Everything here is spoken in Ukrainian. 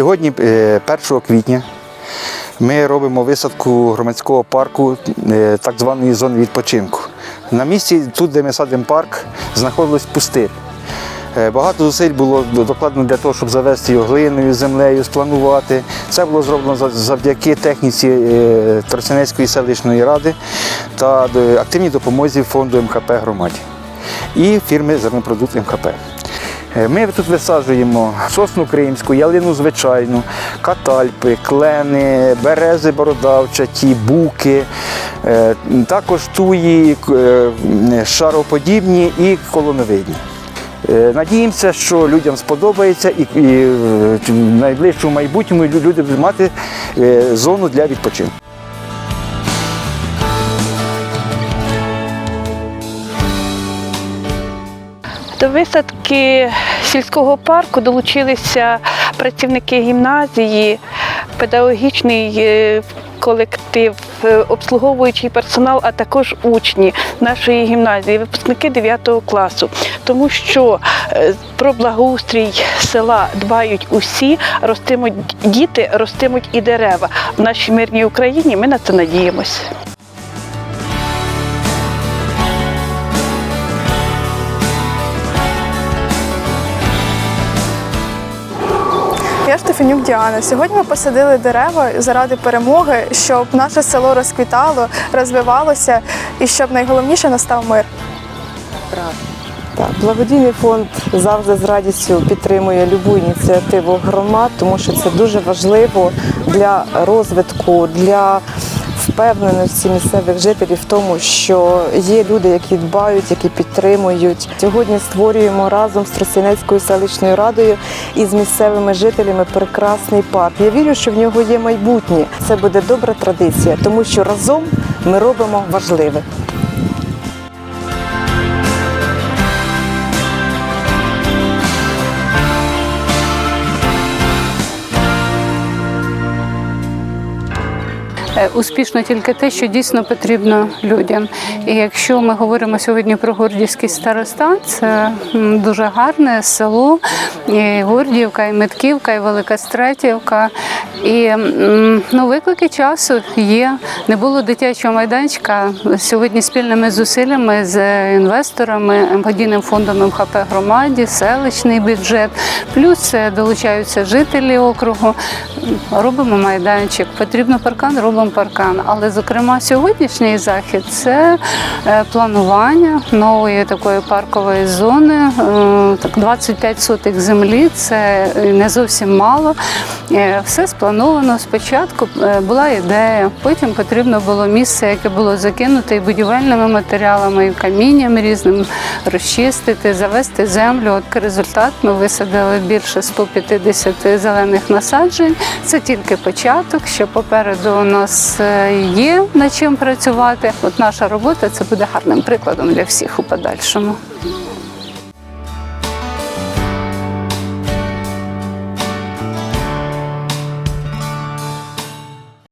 Сьогодні, е, 1 квітня, ми робимо висадку громадського парку е, так званої зони відпочинку. На місці, тут, де ми садимо парк, знаходилась пустир. Е, Багато зусиль було докладено для того, щоб завести його глиною, землею, спланувати. Це було зроблено завдяки техніці е, Тростянецької селищної ради та е, активній допомозі фонду МХП громаді і фірми Зернопродукт МХП. Е, Ми тут висаджуємо сосну кримську, ялину звичайну, катальпи, клени, берези бородавчаті, буки, е, також туї, е, шароподібні і колоновидні. Надіємося, що людям сподобається і, в найближчому майбутньому люди будуть мати зону для відпочинку. До висадки сільського парку долучилися працівники гімназії, педагогічний е, колектив, е, обслуговуючий персонал, а також учні нашої гімназії, випускники 9 класу. Тому що е, про благоустрій села дбають усі, ростимуть діти, ростимуть і дерева. В нашій мирній Україні ми на це надіємось. Я Штефанюк Діана. Сьогодні ми посадили дерева заради перемоги, щоб наше село розквітало, розвивалося і щоб найголовніше настав мир. Так, благодійний фонд завжди з радістю підтримує любу ініціативу громад, тому що це дуже важливо для розвитку, для впевненості місцевих жителів в тому, що є люди, які дбають, які підтримують. Сьогодні створюємо разом з Тростянецькою селищною радою і з місцевими жителями прекрасний парк. Я вірю, що в нього є майбутнє. Це буде добра традиція, тому що разом ми робимо важливе. Успішно тільки те, що дійсно потрібно людям. І якщо ми говоримо сьогодні про Гордівський старостат, це дуже гарне село, і Гордіївка, і Метківка, і Велика Стратівка. І ну, виклики часу є. Не було дитячого майданчика. Сьогодні спільними зусиллями з інвесторами, благодійним фондом МХП громаді, селищний бюджет, плюс е, долучаються жителі округу. Робимо майданчик. Потрібно паркан, робимо паркан. Але, зокрема, сьогоднішній захід це е, планування нової такої паркової зони. Е, Так, 25 сотих землі це не зовсім мало. Е, Все сплановано спочатку. е, Була ідея, потім потрібно було місце, яке було закинуте і будівельними матеріалами, і камінням різним розчистити, завести землю. От результат ми висадили більше 150 зелених насаджень. Це тільки початок, що попереду у нас е, є над чим працювати. От наша робота це буде гарним прикладом для всіх у подальшому.